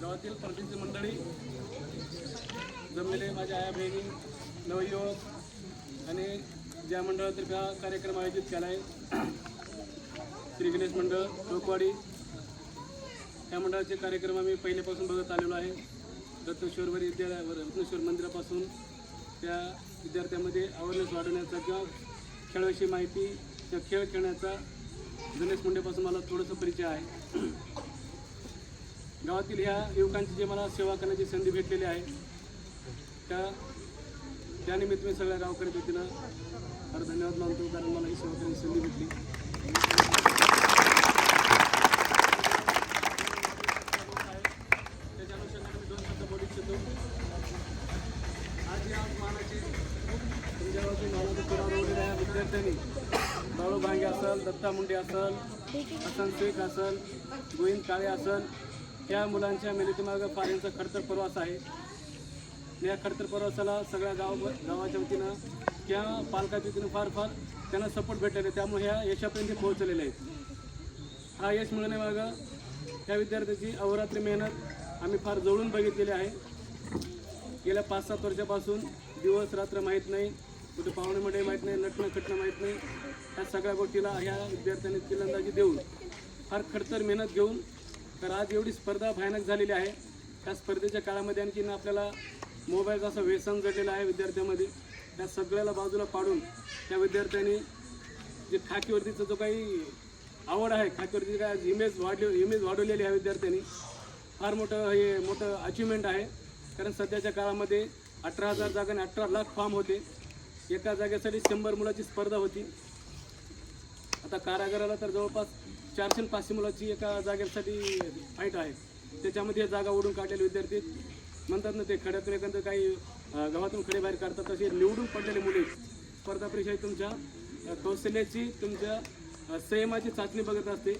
गावातील प्रतिनिधी मंडळी जमलेले माझ्या आया बहिणी नवयुवक आणि ज्या मंडळातर्फे हा कार्यक्रम आयोजित केला आहे श्री गणेश मंडळ लोकवाडी या मंडळाचे कार्यक्रम आम्ही पहिल्यापासून बघत आलेलो आहे. रत्नेश्वरवर विद्यालयावर रत्नेश्वर मंदिरापासून त्या विद्यार्थ्यांमध्ये अवेअरनेस वाढवण्याचा किंवा खेळाविषयी माहिती किंवा खेळ खेळण्याचा गणेश मुंडेपासून मला थोडंसं परिचय आहे. गावातील ह्या युवकांची जे मला सेवा करण्याची संधी भेटलेली आहे त्या त्यानिमित्त मी सगळ्या गावकरी वतीनं फार धन्यवाद मानतो कारण मला ही सेवा करण्याची संधी भेटली. त्याच्या अनुषंगाने मी दोन शब्द बोलू इच्छितो. आज या मानाचे तुमच्या गावातील मानाचे पुराव रोवलेल्या विद्यार्थ्यांनी. बाळू भांगे असल दत्ता मुंडे असल हसन शेख असल गोविंद काळे असल या मुलांच्या मेहनतीमागं फार यांचा खडतर प्रवास आहे. या खडतर प्रवासाला सगळ्या गाव गावाच्या वतीनं त्या पालकाच्या वतीनं फार फार त्यांना सपोर्ट भेटलेला आहे. त्यामुळे ह्या यशापर्यंत पोहोचलेले आहेत. हा यश मिळवण्यामागं या विद्यार्थ्याची अहोरात्री मेहनत आम्ही फार जवळून बघितलेली आहे. गेल्या पाच सात वर्षापासून दिवस रात्र माहीत नाही कुठे पाहुणेमध्ये माहीत नाही नटणं खटणं माहीत नाही. ह्या सगळ्या गोष्टीला ह्या विद्यार्थ्यांनी तिलंदाजी देऊन फार खडतर मेहनत घेऊन तर आज एवढी स्पर्धा भयानक झालेली आहे. त्या स्पर्धेच्या काळामध्ये आणखीन आपल्याला मोबाईलचं असं व्यसन जडलेलं आहे विद्यार्थ्यामध्ये. त्या सगळ्याला बाजूला पाडून त्या विद्यार्थ्यांनी जे खाकीवरतीचा जो काही आवड आहे खाकीवरती काय इमेज वाढली इमेज वाढवलेली आहे विद्यार्थ्यांनी फार मोठं हे मोठं अचिव्हमेंट आहे. कारण सध्याच्या काळामध्ये अठरा हजार जागा आणि अठरा लाख फॉर्म होते. एका जागेसाठी शंभर मुलाची स्पर्धा होती. आता कारागाराला तर जवळपास चारशे पाचशे मुलाची एका जागेसाठी फाईट आहे. त्याच्यामध्ये जागा ओढून काढलेले विद्यार्थी म्हणतात ना ते खड्यातून एखादं काही गावातून खडे बाहेर काढतात तसे निवडून पडलेले मुले स्पर्धा परीक्षा ही तुमच्या कौशल्याची तुमच्या संयमाची चाचणी बघत असते.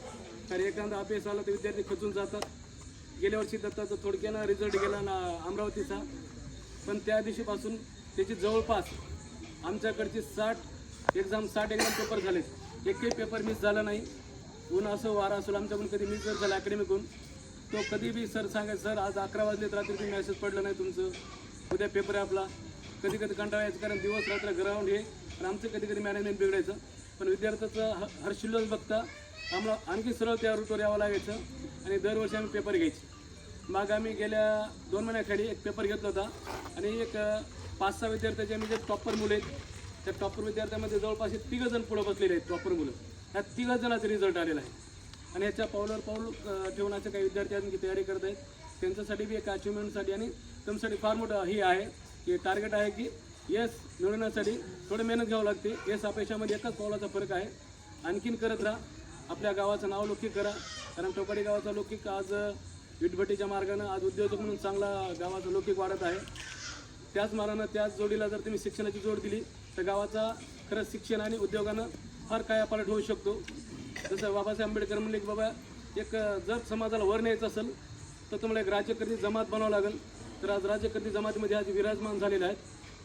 कारण एखादा अभ्यास आला तर विद्यार्थी खचून जातात. गेल्या वर्षी दत्ताचा थोडक्यानं रिझल्ट गेला ना अमरावतीचा. पण त्या दिवशीपासून त्याची जवळपास आमच्याकडची साठ एक्झाम साठ एक्झाम पेपर झालेत. एकही पेपर मिस झाला नाही. ऊन असो वारा असो आमच्याकडून कधी मिस जर झाला अकॅडमीकडून तो कधी बी सर सांगायचं सर आज अकरा वाजलेत रात्री मेसेज पडलं नाही तुमचं. उद्या पेपर आहे आपला. कधी कधी कंटाळा यायचं कारण दिवस रात्र ग्राउंड हे आणि आमचं कधी कधी मॅनेजमेंट बिघडायचं. पण विद्यार्थ्याचं ह हर्षिल्लोच बघता आम्हाला आणखी सरळ त्या रूटवर यावं लागायचं आणि दरवर्षी आम्ही पेपर घ्यायचे. मग आम्ही गेल्या दोन महिन्याखाली एक पेपर घेतला होता आणि एक पाच सहा विद्यार्थ्याचे आम्ही जे टॉपर मुले आहेत त्या टॉपर विद्यार्थ्यांमध्ये जवळपास हे तिघं जण पुढं बसलेले आहेत टॉपर मुलं. ह्या तिघं जणांचा रिझल्ट आलेला आहे आणि याच्या पावलावर पाऊल अ, ठेवण्याचे काही विद्यार्थी आणखी तयारी करत आहेत. त्यांच्यासाठी बी एक अचिव्हमेंटसाठी आणि त्यांच्यासाठी फार मोठं हे आहे की टार्गेट आहे की यस मिळवण्यासाठी थोडं मेहनत घ्यावं लागते. यस अपेक्षामध्ये एकाच पावलाचा फरक आहे. आणखीन करत राहा. आपल्या गावाचं नाव लौकिक करा. कारण टोकाडी गावाचा लौकिक आज अ, विटभट्टीच्या मार्गानं आज उद्योजक म्हणून चांगला गावाचा लौकिक वाढत आहे. त्याच मार्गानं त्याच जोडीला जर तुम्ही शिक्षणाची जोड दिली तर गावाचा खरंच शिक्षण आणि उद्योगानं फार कायापालट होऊ शकतो. जसं बाबासाहेब आंबेडकर म्हणले की बाबा एक जर समाजाला वर न्यायचं असेल तर तुम्हाला एक राज्यकर्ती जमात बनावं लागेल. तर आज राज्यकर्ती जमातीमध्ये आज विराजमान झालेले आहेत.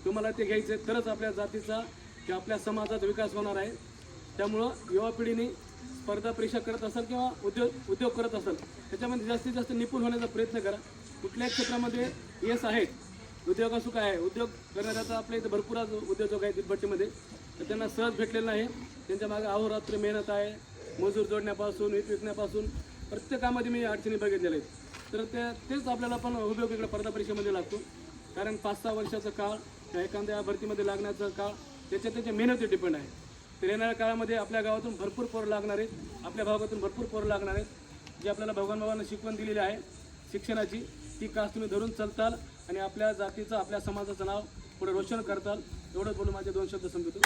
तुम्हाला ते घ्यायचे तरच आपल्या जातीचा किंवा आपल्या समाजाचा विकास होणार आहे. त्यामुळं युवा पिढीने स्पर्धा परीक्षा करत असाल किंवा उद्योग उद्योग करत असाल त्याच्यामध्ये जास्तीत जास्त निपुण होण्याचा प्रयत्न करा. कुठल्याही क्षेत्रामध्ये यश आहेत उद्योग असू काय आहे उद्योग करणाऱ्याचा आपल्या इथे भरपूर आज उद्योजक आहेत भट्टीमध्ये तर त्यांना सहज भेटलेलं नाही. त्यांच्या मागे अहोरात्र मेहनत आहे मजूर जोडण्यापासून वीट विकण्यापासून प्रत्येकामध्ये मी अडचणी बघितलेल्या आहेत. तर त्या तेच आपल्याला पण उपयोग इकडे स्पर्धा परीक्षेमध्ये लागतो. कारण पाच सहा वर्षाचा काळ एखाद्या भरतीमध्ये लागण्याचा काळ त्याच्या त्याच्या मेहनतीवर डिपेंड आहे. तर येणाऱ्या काळामध्ये आपल्या गावातून भरपूर पोरं लागणार आहेत आपल्या भागातून भरपूर पोरं लागणार आहेत. जे आपल्याला भगवान बाबांना शिकवण दिलेली आहे शिक्षणाची ती कास तुम्ही धरून चालताल. आणि आपल्या जातीचं आपल्या समाजाचं नाव पुढे रोशन करताल. एवढंच बोलून माझे दोन शब्द समजतो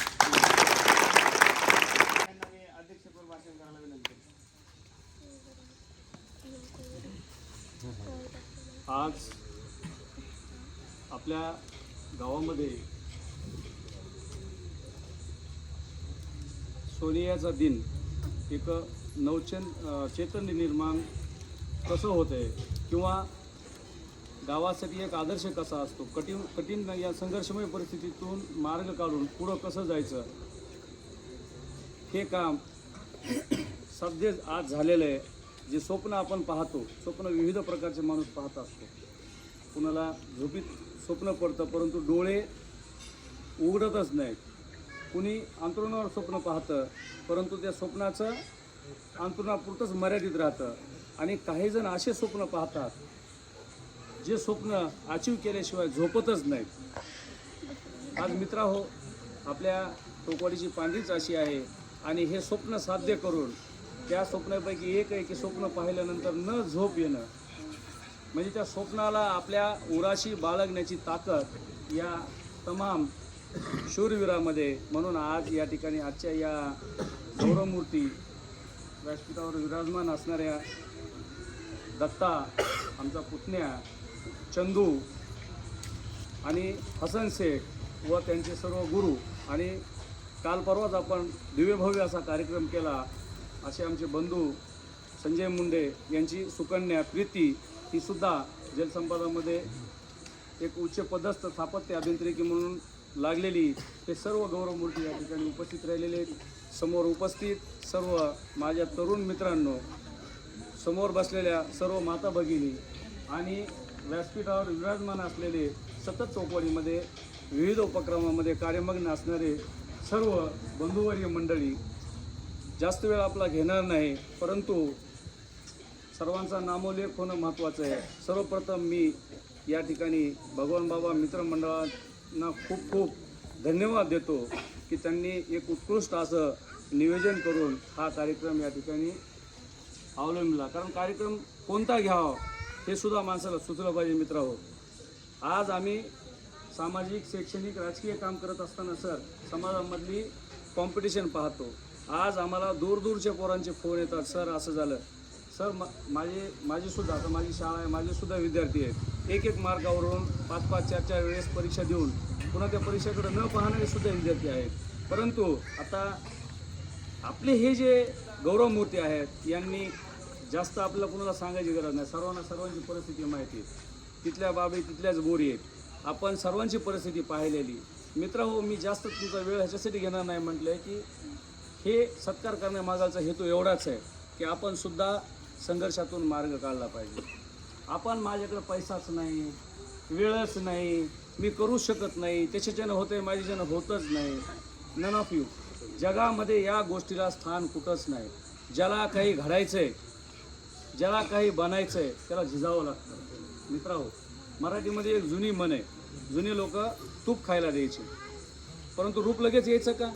आज आपल्या गावामध्ये सोनियाचा दिन एक नवचन अ, चैतन्य निर्माण कसं होतं आहे किंवा गावासाठी एक आदर्श कसा असतो? कठीण कठीण या संघर्षमय परिस्थितीतून मार्ग काढून पुढं कसं जायचं? हे काम सध्या आज झालेलं आहे. जे स्वप्न आपण पाहतो स्वप्न विविध प्रकारचे माणूस पाहत असतो. कुणाला झोपीत स्वप्न पडतं परंतु डोळे उघडतच नाहीत. कुणी अंतरुणावर स्वप्न पाहतं परंतु त्या स्वप्नाचं अंतरुणापुरतंच मर्यादित राहतं. आणि काही जण असे स्वप्न पाहतात जे स्वप्न अचीव केल्याशिवाय झोपतच नाहीत. आज मित्रा हो आपल्या टोकवाडीची पांढरीच अशी आहे आणि हे स्वप्न साध्य करून त्या स्वप्नापैकी एक आहे की स्वप्न पाहिल्यानंतर न झोप येणं. म्हणजे त्या स्वप्नाला आपल्या उराशी बाळगण्याची ताकद या तमाम शूरवीरामध्ये म्हणून आज या ठिकाणी आजच्या या गौरवमूर्ती व्यासपीठावर विराजमान असणाऱ्या दत्ता आमचा पुतण्या चंदू आणि हसन शेख व त्यांचे सर्व गुरु. आणि काल परवाच आपण दिव्यभव्य असा कार्यक्रम केला. असे आमचे बंधू संजय मुंडे यांची सुकन्या प्रीती ही सुद्धा जलसंपदामध्ये एक उच्च पदस्थ स्थापत्य अभियांत्रिकी म्हणून लागलेली. ते सर्व गौरवमूर्ती या ठिकाणी उपस्थित राहिलेले समोर उपस्थित सर्व माझ्या तरुण मित्रांनो समोर बसलेल्या सर्व माता भगिनी आणि व्यासपीठावर विराजमान असलेले सतत चौकडीमध्ये विविध उपक्रमामध्ये कार्यमग्न असणारे सर्व बंधुवर्य मंडळी जास्त वेळ आपला घेणार नाही परंतु सर्वांचा नामोल्लेख होणं महत्त्वाचं आहे. सर्वप्रथम मी या ठिकाणी भगवान बाबा मित्रमंडळांना खूप खूप धन्यवाद देतो की त्यांनी एक उत्कृष्ट असं नियोजन करून हा कार्यक्रम या ठिकाणी अवलंबला. कारण कार्यक्रम कोणता घ्यावा? हे सुद्धा माणसाला सुचलं पाहिजे मित्र हो आज आम्ही सामाजिक शैक्षणिक राजकीय काम करत असताना सर समाजामधली कॉम्पिटिशन पाहतो. आज आम्हाला दूरदूरच्या पोरांचे फोन येतात सर असं झालं. सर मा माझे माझीसुद्धा आता माझी शाळा आहे माझेसुद्धा विद्यार्थी आहेत. एक एक मार्गावरून पाच पाच चार चार वेळेस परीक्षा देऊन पुन्हा त्या परीक्षेकडे न पाहणारे सुद्धा विद्यार्थी आहेत. परंतु आता आपले हे जे गौरवमूर्ती आहेत यांनी जास्त आपल्याला कुणाला सांगायची गरज नाही. सर्वांना सर्वांची परिस्थिती माहिती आहे. तिथल्या बाबी तिथल्याच बोरी आहेत. आपण सर्वांची परिस्थिती पाहिलेली. मित्र हो मी जास्त तुमचा वेळ ह्याच्यासाठी घेणार नाही म्हटलं की हे सत्कार करण्यामागाचा हेतू एवढाच आहे की आपण सुद्धा संघर्षातून मार्ग काढला पाहिजे. आपण माझ्याकडे पैसाच नाही वेळच नाही मी करू शकत नाही त्याच्याच्यानं होतंय माझ्याच्यानं होतच नाही. नन ऑफ यू जगामध्ये या गोष्टीला स्थान कुठंच नाही. ज्याला काही घडायचं आहे ज्याला काही बनायचं आहे त्याला झिजावं लागतं. मित्राहो मराठीमध्ये एक जुनी मन आहे. जुनी लोक तूप खायला द्यायचे. परंतु रूप लगेच यायचं का?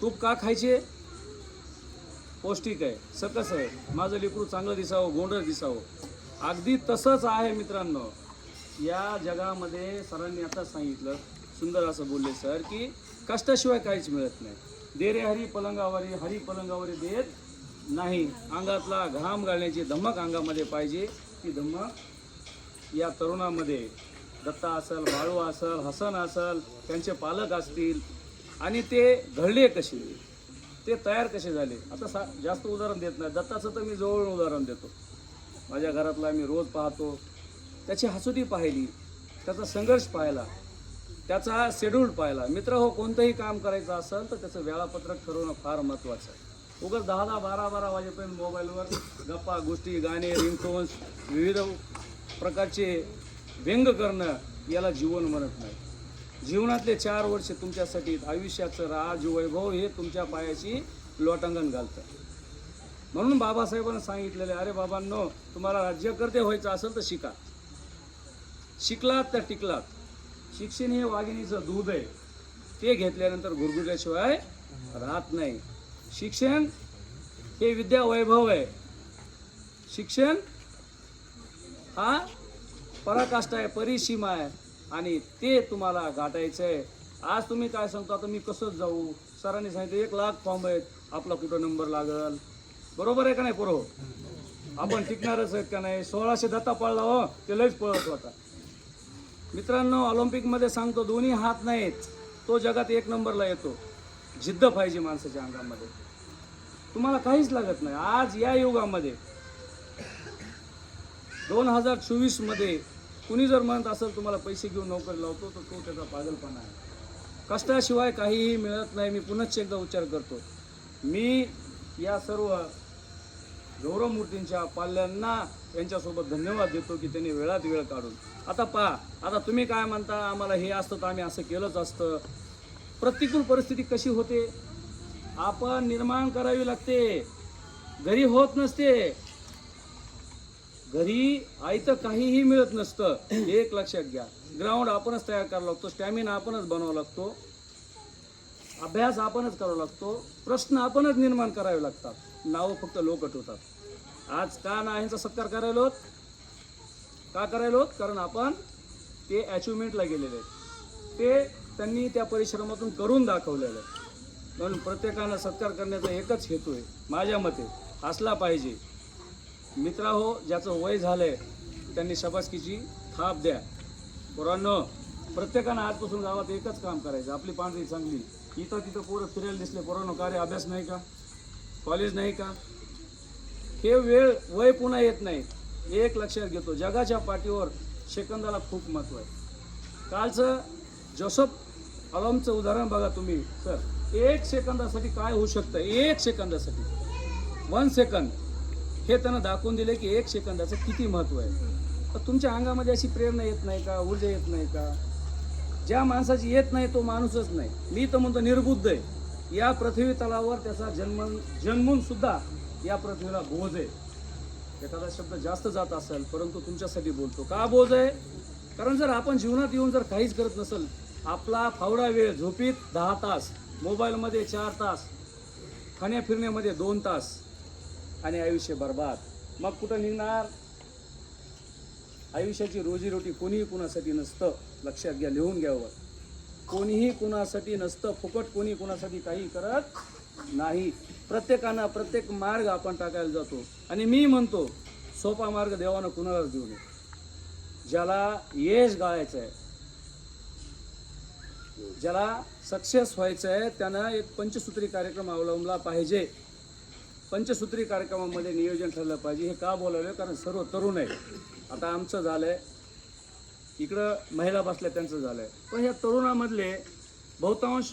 तूप का खायचे? पौष्टिक आहे सकस आहे. माझं लेकरू चांगलं दिसावं गोंडर दिसावं. अगदी तसंच आहे मित्रांनो. या जगामध्ये सरांनी आता सांगितलं सुंदर असं बोलले सर की कष्टाशिवाय काहीच मिळत नाही. देरे हरी पलंगावरी हरी पलंगावरी देत नाही. अंगातला घाम घालण्याची धमक अंगामध्ये पाहिजे. ती धमक या तरुणामध्ये. दत्ता असल बाळू असेल हसन असल त्यांचे पालक असतील. आणि ते घडले कसे? ते तयार कसे झाले? आता सा जास्त उदाहरण देत नाही. दत्ताचं तर मी जवळून उदाहरण देतो. माझ्या घरातला मी रोज पाहतो. त्याची हसुटी पाहिली. त्याचा संघर्ष पाहिला. त्याचा शेड्यूल पाहिला. मित्र हो कोणतंही काम करायचं असेल तर त्याचं वेळापत्रक ठरवणं फार महत्त्वाचं आहे. उगाच दहा दहा बारा बारा वाजेपर्यंत मोबाईलवर गप्पा गोष्टी गाणे रिंगटोन्स विविध प्रकारचे व्यंग करणं याला जीवन म्हणत नाही. जीवनातले चार वर्ष तुमच्यासाठी आयुष्याचं राज वैभव हे तुमच्या पायाची लोटांगण घालतं. म्हणून बाबासाहेबांना सांगितलेले अरे बाबांनो तुम्हाला राज्यकर्ते व्हायचं असेल तर शिका. शिकलात तर टिकलात. शिक्षण हे वाघिणीचं दूध आहे. ते घेतल्यानंतर गुरगुरल्याशिवाय राहत नाही. शिक्षण हे विद्या वैभव आहे. शिक्षण हा पराकाष्ठा आहे परिसीमा आहे आणि ते तुम्हाला गाठायचं आहे. आज तुम्ही काय सांगतो आता मी कसंच जाऊ? सरांनी सांगितलं एक लाख फॉर्म आहेत आपला कुठं नंबर लागल? बरोबर आहे का नाही पुरो? आपण टिकणारच आहेत का नाही? सोळाशे दत्ता पळला हो ते लयच पळत होता. मित्रांनो ऑलिम्पिकमध्ये सांगतो दोन्ही हात नाहीत तो जगात एक नंबरला येतो. जिद्द पाहिजे माणसाच्या अंगामध्ये. तुम्हाला काहीच लागत नाही. आज या युगामध्ये दोन हजार चोवीसमध्ये कुणी जर म्हणत असेल तुम्हाला पैसे घेऊन नोकरी लावतो तर तो त्याचा पागलपणा आहे. कष्टाशिवाय काहीही मिळत नाही. मी पुनश्च एकदा उच्चार करतो. मी या सर्व गौरवमूर्तींच्या पाल्यांना यांच्यासोबत धन्यवाद देतो की त्यांनी वेळात वेळ काढून. आता पहा आता तुम्ही काय म्हणता? आम्हाला हे असतं तर आम्ही असं केलंच असतं. प्रतिकूल परिस्थिती कशी होते? आपण निर्माण करावी लागते. घरी होत नसते. घरी आयतं काहीही मिळत नसतं. एक लक्षात घ्या. ग्राउंड आपणच तयार करावा लागतो. स्टॅमिना आपणच बनवावा लागतो. अभ्यास आपणच करावा लागतो. प्रश्न आपणच निर्माण करावे लागतात. नावं फक्त लोक ठेवतात. आज का नाहींचा सत्कार करायला होत? का करायला होत? कारण आपण ते अचिव्हमेंटला गेलेले आहेत. ते त्यांनी त्या परिश्रमातून करून दाखवलेलं आहे. म्हणून प्रत्येकानं सत्कार करण्याचा एकच हेतू आहे. माझ्या मते असला पाहिजे. मित्रा हो ज्याचं वय झालं आहे त्यांनी शबासकीची थाप द्या. पोरांनो प्रत्येकानं आजपासून गावात एकच काम करायचं. आपली पांढरी चांगली. इथं तिथं पोरं फिरायला दिसले. पोरांनो कार्य अभ्यास नाही का? कॉलेज नाही का? हे वेळ वय पुन्हा येत नाही. एक लक्षात घेतो जगाच्या पाठीवर सेकंदाला खूप महत्त्व आहे. कालचं जोसफ अलमचं उदाहरण बघा तुम्ही सर. एक सेकंदासाठी काय होऊ शकतं? एक सेकंदासाठी. वन सेकंद हे त्यांना दाखवून दिले की एक सेकंदाचं किती महत्त्व आहे. तर तुमच्या अंगामध्ये अशी प्रेरणा येत नाही का? ऊर्जा येत नाही का? ज्या माणसाची येत नाही तो माणूसच नाही. मी तर म्हणतो निर्बुद्ध आहे. या पृथ्वी तलावर त्याचा जन्म जन्मून सुद्धा या पृथ्वीला बोज आहे. एखादा शब्द जास्त जात असेल परंतु तुमच्यासाठी बोलतो. का बोज आहे? कारण जर आपण जीवनात येऊन जर काहीच करत नसेल आपला फावडा वेळ झोपीत दहा तास. मोबाईलमध्ये चार तास खाण्यापिरण्यामध्ये दोन तास आणि आयुष्य बर्बाद. मग कुठं निघणार? आयुष्याची रोजीरोटी कोणीही कुणासाठी नसतं लक्षात घ्या लिहून घ्यावं कोणीही कुणासाठी नसतं फुकट कोणी कुणासाठी काही करत नाही. प्रत्येकानं प्रत्येक मार्ग आपण टाकायला जातो. आणि मी म्हणतो सोपा मार्ग देवानं कुणालाच देऊ नये. ज्याला यश गाळायचं आहे ज्याला सक्सेस व्हायचं आहे त्यांना एक पंचसूत्री कार्यक्रम अवलंबला पाहिजे. पंचसूत्री कार्यक्रमामध्ये नियोजन ठरलं पाहिजे. हे का बोलावलं कारण सर्व तरुण आहे आता आमचं झालं आहे इकडं महिला बसल्या त्यांचं झालं आहे पण ह्या तरुणामधले बहुतांश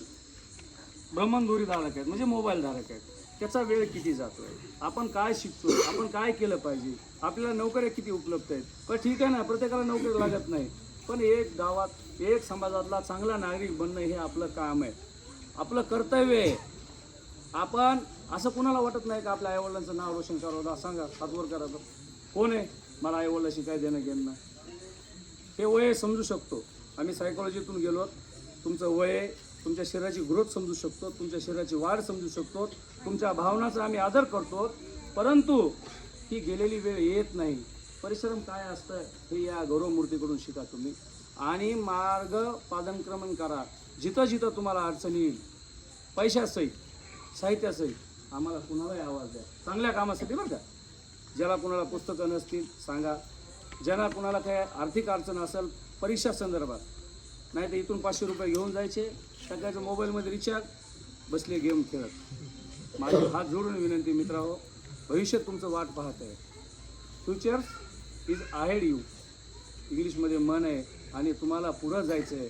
ब्रह्मंदुरी धारक आहेत म्हणजे मोबाईल धारक आहेत. त्याचा वेळ किती जातो आहे आपण काय शिकतो आपण काय केलं पाहिजे? आपल्याला नोकऱ्या किती उपलब्ध आहेत? पण ठीक आहे ना प्रत्येकाला नोकरी लागत नाही. पण एक गावात एक समाजातला चांगला नागरिक बनणं हे आपलं काम आहे. आपलं कर्तव्य आहे. आपण असं कुणाला वाटत नाही का आपल्या आईवडिलांचं नाव रोशन करावं? सांगा. हातवर करा तर कोण आहे? मला आईवडिलाशी काय देणं घेणं हे वय समजू शकतो. आम्ही सायकोलॉजीतून गेलो. तुमचं वय तुमच्या शरीराची ग्रोथ समजू शकतो. तुमच्या शरीराची वाढ समजू शकतो. तुमच्या भावनाचा आम्ही आदर करतो. परंतु ही गेलेली वेळ येत नाही. परिश्रम काय असतं हे या गौरवमूर्तीकडून शिका तुम्ही. आणि मार्ग पादनक्रमण करा. जिथं जिथं तुम्हाला अडचण येईल पैशासहित साहित्यासहित आम्हाला कुणालाही आवाज द्या. चांगल्या कामासाठी बरं का. ज्याला कुणाला पुस्तकं नसतील सांगा. ज्यांना कुणाला काय आर्थिक अडचण असेल परीक्षा संदर्भात. नाही तर इथून पाचशे रुपये घेऊन जायचे सगळ्याच्या मोबाईलमध्ये रिचार्ज बसले गेम खेळत. माझी हात जोडून विनंती मित्राहो भविष्य तुमचं वाट पाहत आहे. फ्युचर्स इज आहेड यू इंग्लिशमध्ये मन आहे आणि तुम्हाला पुढं जायचं आहे.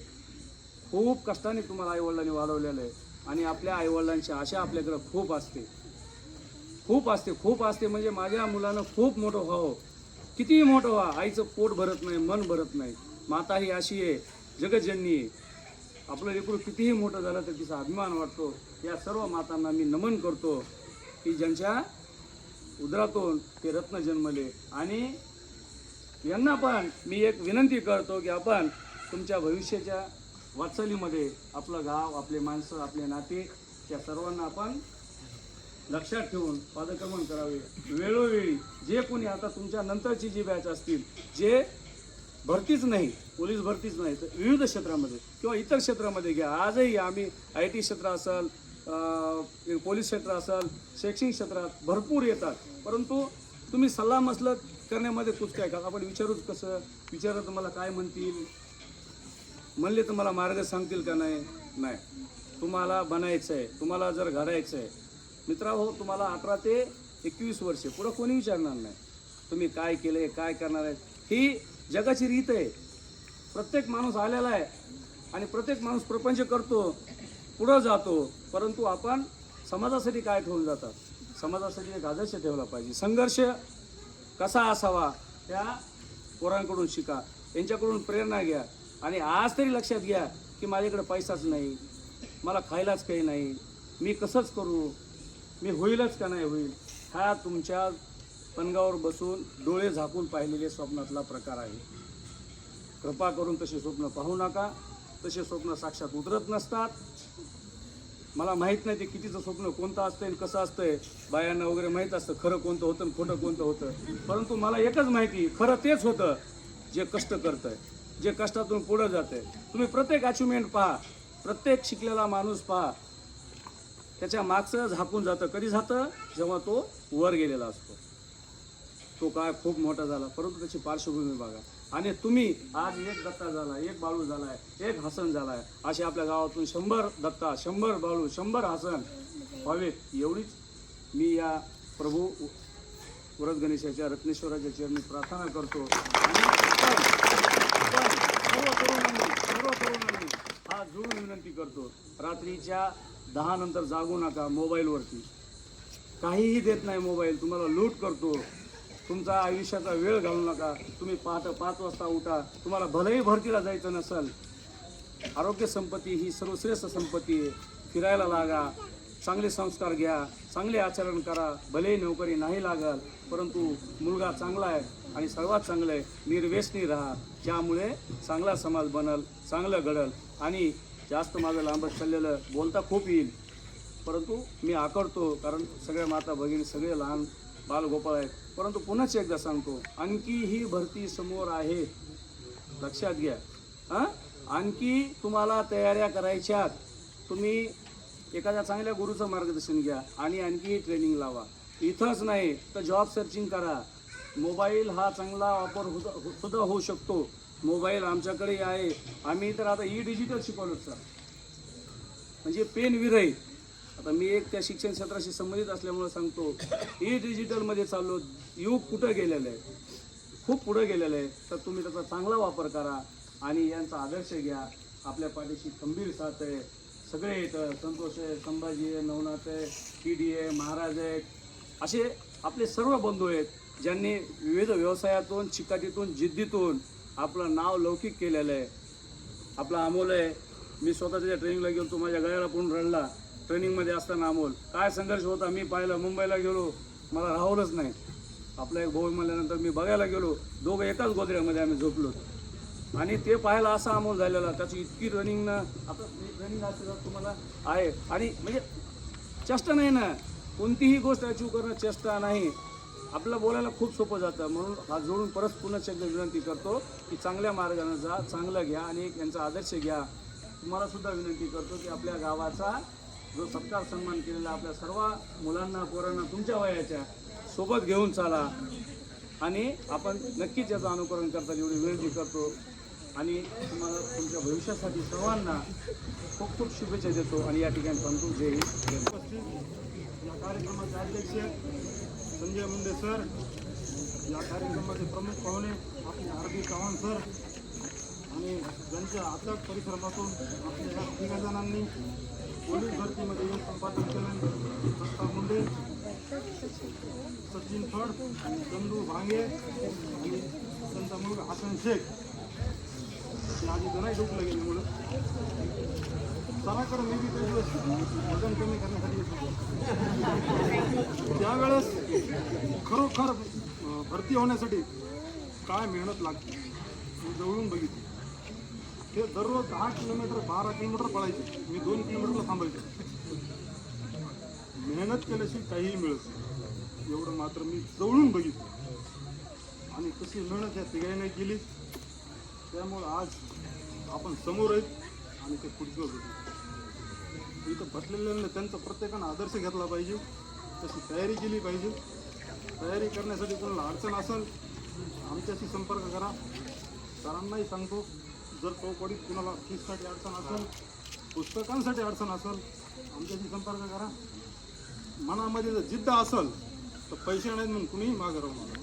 खूप कष्टाने तुम्हाला आईवडिलांनी वाढवलेलं आहे आणि आपल्या आईवडिलांची आशा आपल्याकडं खूप असते. खूप असते खूप असते म्हणजे माझ्या मुलानं खूप मोठं व्हावं. कितीही मोठं व्हा आईचं पोट भरत नाही मन भरत नाही. माता ही अशी आहे जगजननी आहे. आपलं लेकरू कितीही मोठं झालं तर तिचा अभिमान वाटतो. या सर्व मातांना मी नमन करतो की ज्यांच्या उदरातून ते रत्न जन्मले आणि यांना पण मी एक विनंती करतो की आपण तुमच्या भविष्याच्या वाटचालीमध्ये आपलं गाव आपले माणसं आपले नाते त्या सर्वांना आपण लक्षात ठेवून पादक्रमण करावे. वेळोवेळी जे कोणी आता तुमच्या नंतरची जी बॅच असतील जे भरतीच नाही पोलीस भरतीच नाही तर विविध क्षेत्रामध्ये किंवा इतर क्षेत्रामध्ये घ्या. आजही आम्ही आय टी क्षेत्र असेल पोलीस क्षेत्र असेल शैक्षणिक क्षेत्रात भरपूर येतात. परंतु तुम्ही सल्ला मसलत करण्यामध्ये कुछ काय का? आपण विचारूच कसं? विचारत मला काय म्हणतील? म्हणले तर मला मार्ग सांगतील का नाही? नाही. तुम्हाला बनायचं आहे तुम्हाला जर घडायचं आहे मित्रा हो तुम्हाला अठरा ते एकवीस वर्षे. पुढं कोणी विचारणार नाही. तुम्ही काय केलं आहे काय करणार आहे? ही जगाची रीत आहे. प्रत्येक माणूस आलेला आहे. आणि प्रत्येक माणूस प्रपंच करतो. पुढं जातो. परंतु आपण समाजासाठी काय ठेवून जातात? समाजासाठी एक आदर्श ठेवला पाहिजे. संघर्ष कसा असावा त्या पोरांकडून शिका. यांच्याकडून प्रेरणा घ्या. आणि आज तरी लक्षात घ्या की माझ्याकडे पैसाच नाही. मला खायलाच काही नाही. मी कसंच करू? मी होईलच का नाही होईल? हा तुमच्या पणगावर बसून डोळे झाकून पाहिलेले स्वप्नातला प्रकार आहे. कृपा करून तसे स्वप्न पाहू नका. तसे स्वप्न साक्षात उतरत नसतात. मला माहीत नाही ते कितीचं स्वप्न कोणतं असतंय आणि कसं असतंय. बायांना वगैरे माहीत असतं खरं कोणतं होतं आणि खोटं कोणतं होतं. परंतु मला एकच माहिती खरं तेच होतं जे कष्ट करतंय. जे कष्टातून पुढं जातंय. तुम्ही प्रत्येक अचिव्हमेंट पहा प्रत्येक शिकलेला माणूस पहा. त्याच्या मागचं झाकून जातं. कधी जातं? जेव्हा तो वर गेलेला असतो. तो काय खूप मोठा झाला. परंतु त्याची पार्श्वभूमी बघा. आणि तुम्ही आज एक दत्ता झाला एक बाळू झाला आहे एक हसन आहे असे आपल्या गावातून शंभर दत्ता शंभर बाळू शंभर हसन. व्हावेत एवढीच मी या प्रभू व्रत गणेशाच्या रत्नेश्वराच्या चरणी प्रार्थना करतो. आणि सर्व तरुणांनी हा विनंती करतो. रात्रीच्या दहा नंतर जागू नका मोबाईलवरती. काहीही देत नाही मोबाईल. तुम्हाला लूट करतो. तुमचा आयुष्याचा वेळ घालू नका. तुम्ही पाहतं पाच वाजता उठा. तुम्हाला भलेही भरतीला जायचं नसेल. आरोग्य संपत्ती ही सर्वश्रेष्ठ संपत्ती आहे. फिरायला लागा. चांगले संस्कार घ्या. चांगले आचरण करा. भलेही नोकरी नाही लागल परंतु मुलगा चांगला आहे आणि सर्वात चांगलं आहे निर्वेशनी राहा. ज्यामुळे चांगला समाज बनल चांगलं घडल. आणि जास्त माझं लांबत चाललेलं बोलता खूप येईल. परंतु मी आकडतो कारण सगळ्या माता भगिनी सगळे लहान बालगोपाळ आहेत. परंतु पुन्हाच एकदा सांगतो आणखी ही भरती समोर आहे. लक्षात घ्या. हां? आणखी तुम्हाला तयाऱ्या करायच्यात. तुम्ही एखाद्या चांगल्या गुरुचं मार्गदर्शन घ्या आणि आणखी ट्रेनिंग लावा. इथंच नाही तर जॉब सर्चिंग करा. मोबाईल हा चांगला वापर होत सुद्धा होऊ शकतो. मोबाईल आमच्याकडे आहे. आम्ही तर आता ई डिजिटल शिकवलो सर. म्हणजे पेन विरही आता मी एक त्या शिक्षण क्षेत्राशी संबंधित असल्यामुळे सांगतो ई डिजिटलमध्ये चाललो युग कुठं गेलेलं आहे? खूप पुढं गेलेलं आहे. तर तुम्ही त्याचा चांगला वापर करा आणि यांचा आदर्श घ्या. आपल्या पाठीशी खंबीर साथ आहे. सगळे येतं संतोष आहे संभाजी आहे नवनाथ आहे टी डी आहे महाराज आहेत. असे आपले सर्व बंधू आहेत ज्यांनी विविध व्यवसायातून चिकाटीतून जिद्दीतून आपलं नाव लौकिक केलेलं आहे. आपला अमोल आहे. मी स्वतः त्याच्या ट्रेनिंगला गेलो तो माझ्या गळ्याला पण रडला. ट्रेनिंगमध्ये असताना अमोल काय संघर्ष होता? मी पाहिलं मुंबईला गेलो. मला राहवलंच नाही. आपला एक भाऊ म्हणल्यानंतर मी बघायला गेलो. दोघं एकाच गोदऱ्यामध्ये आम्ही झोपलो. आणि ते पाहायला असा अमोल झालेला त्याची इतकी रनिंग ना आता रनिंग असं तुम्हाला आहे. आणि म्हणजे चेष्टा नाही ना. कोणतीही गोष्ट अचीव करणं चेष्टा नाही. आपलं बोलायला खूप सोपं जातं. म्हणून हा जोडून परत पुन्हा एकदा विनंती करतो की चांगल्या मार्गाने जा चांगलं घ्या आणि एक यांचा आदर्श घ्या. तुम्हाला सुद्धा विनंती करतो की आपल्या गावाचा जो सत्कार सन्मान केलेला आपल्या सर्व मुलांना पोरांना तुमच्या वयाच्या सोबत घेऊन चाला. आणि आपण नक्कीच याचं अनुकरण करता एवढी विनंती करतो. आणि तुम्हाला तुमच्या भविष्यासाठी सर्वांना खूप खूप शुभेच्छा देतो आणि या ठिकाणी सांगतो जय या कार्यक्रमाचे अध्यक्ष संजय मुंडे सर या कार्यक्रमाचे प्रमुख पाहुणे आपले हार्दिक चव्हाण सर आणि ज्यांच्या अथक परिसरापासून आपल्या तिघा जणांनी पोलीस भरतीमध्ये येऊन संपादन केलं दत्ता मुंडे सचिन फड चंदू भांगे आणि त्यांचा मुलगा हसन शेख. ते आधी जणाही डोकलं गेले म्हणून सराकडे मी बी काही दिवस वजन कमी करण्यासाठी त्यावेळेस खरोखर भरती होण्यासाठी काय मेहनत लागते जवळून बघितली. ते दररोज दहा किलोमीटर बारा किलोमीटर पळायचे. मी दोन किलोमीटरला थांबायचे. मेहनत केल्याशिवाय काहीही मिळत नाही. एवढं मात्र मी जवळून बघितलं. आणि तशी मेहनत या तिघाईने केली त्यामुळं आज आपण समोर आहेत आणि ते पुढचं बघू. इथं बसलेल्यांना त्यांचा प्रत्येकानं आदर्श घेतला पाहिजे. तशी तयारी केली पाहिजे. तयारी करण्यासाठी कोणाला अडचण असेल आमच्याशी संपर्क करा. सरांनाही सांगतो जर चौकडीत कुणाला फीससाठी अडचण असेल पुस्तकांसाठी अडचण असेल आमच्याशी संपर्क करा. मनामध्ये जर जिद्द असेल तर पैसे नाहीत म्हणून कुणीही मागं राहू नका.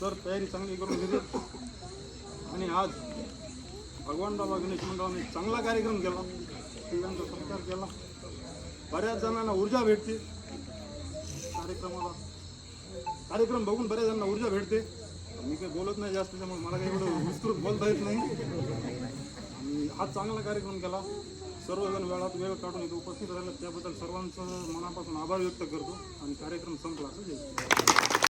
तर तयारी चांगली करून घेते आणि आज भगवान बाबा गणेश मंडळाने चांगला कार्यक्रम केला. स्त्रियांचा सत्कार केला. बऱ्याच जणांना ऊर्जा भेटते. कार्यक्रमाला कार्यक्रम बघून बऱ्याच जणांना ऊर्जा भेटते. मी काही बोलत नाही जास्त त्यामुळे मला काही एवढं विस्तृत बोलता येत नाही. आणि हा चांगला कार्यक्रम केला. सर्वजण वेळात वेळ काढून इथे उपस्थित राहिला त्याबद्दल सर्वांचं मनापासून आभार व्यक्त करतो. आणि कार्यक्रम संपला. असं